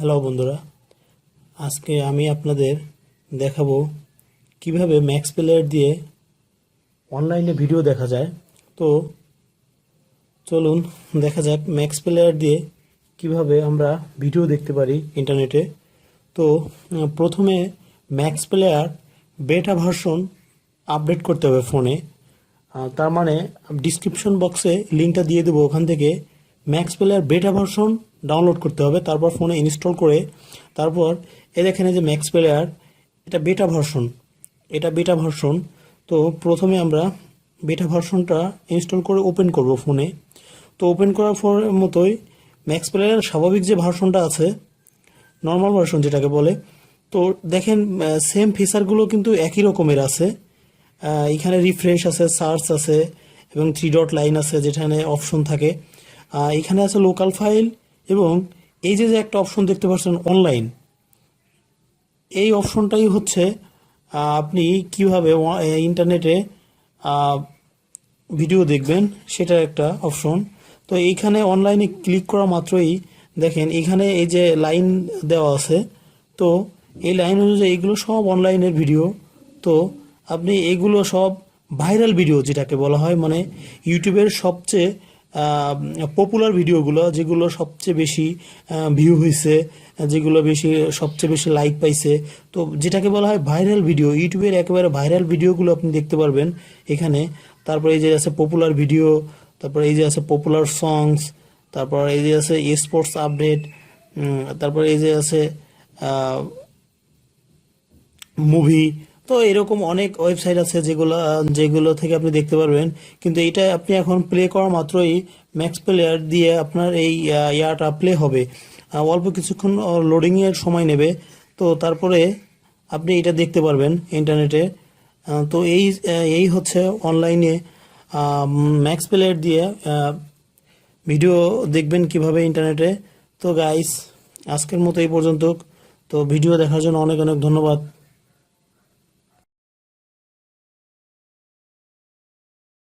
Hello বন্ধুরা, আজকে আমি আপনাদের দেখাবো কীভাবে ম্যাক্স প্লেয়ার দিয়ে অনলাইনে ভিডিও দেখা যায়। তো চলুন দেখা যাক ম্যাক্স প্লেয়ার দিয়ে কীভাবে আমরা ভিডিও দেখতে পারি ইন্টারনেটে। তো প্রথমে max player beta version update করতে হবে ফোনে। তার মানে ডিসক্রিপশন বক্সে লিঙ্কটা দিয়ে দেবো ওখান থেকে। Max player beta version download করতে হবে, তারপর ফোনে ইনস্টল করে, তারপর এ দেখেন যে ম্যাক্স প্লেয়ার এটা বেটা ভার্সন এটা বেটা ভার্সন তো প্রথমে আমরা বেটা ভার্সনটা ইনস্টল করে ওপেন করব ফোনে তো ওপেন করার পর মতোই ম্যাক্স প্লেয়ারের স্বাভাবিক যে ভার্সনটা আছে নর্মাল ভার্সন যেটাকে বলে, তো দেখেন সেম ফিচারগুলো কিন্তু একই রকমের আছে। এখানে রিফ্রেশ আছে সার্চ আছে, এবং থ্রি ডট লাইন আছে যেখানে অপশন থাকে। এখানে আছে লোকাল ফাইল এবং এই যে যে একটা অপশন দেখতে পাচ্ছেন অনলাইন এই অপশনটাই হচ্ছে আপনি কীভাবে ইন্টারনেটে ভিডিও দেখবেন, সেটা একটা অপশন তো এইখানে অনলাইনে ক্লিক করা মাত্রই দেখেন, এখানে এই যে লাইন দেওয়া আছে, তো এই লাইন অনুযায়ী এগুলো সব অনলাইনের ভিডিও তো আপনি এগুলো সব ভাইরাল ভিডিও যেটাকে বলা হয় মানে ইউটিউবের সবচেয়ে পপুলার ভিডিওগুলো যেগুলো সবচেয়ে বেশি ভিউ হয়েছে যেগুলো বেশি, সবচেয়ে বেশি লাইক পাইছে। তো যেটাকে বলা হয় ভাইরাল ভিডিও ইউটিউবের একেবারে ভাইরাল ভিডিওগুলো আপনি দেখতে পারবেন এখানে। তারপরে এই যে আছে পপুলার ভিডিও তারপরে এই যে আছে পপুলার সংস তারপর এই যে আছে স্পোর্টস আপডেট তারপরে এই যে আছে মুভি তো এরকম অনেক ওয়েবসাইট আছে যেগুলো যেগুলো থেকে আপনি দেখতে পারবেন। কিন্তু এটা আপনি এখন প্লে করা মাত্রই ম্যাক্স প্লেয়ার দিয়ে আপনার এই ইয়াটা প্লে হবে। অল্প কিছুক্ষণ লোডিং এর সময় নেবে। তো তারপরে আপনি এটা দেখতে পারবেন ইন্টারনেটে তো এই এই হচ্ছে অনলাইনে ম্যাক্স প্লেয়ার দিয়ে ভিডিও দেখবেন কীভাবে ইন্টারনেটে তো গাইস আজকের মতো এই পর্যন্ত। তো ভিডিও দেখার জন্য অনেক অনেক ধন্যবাদ।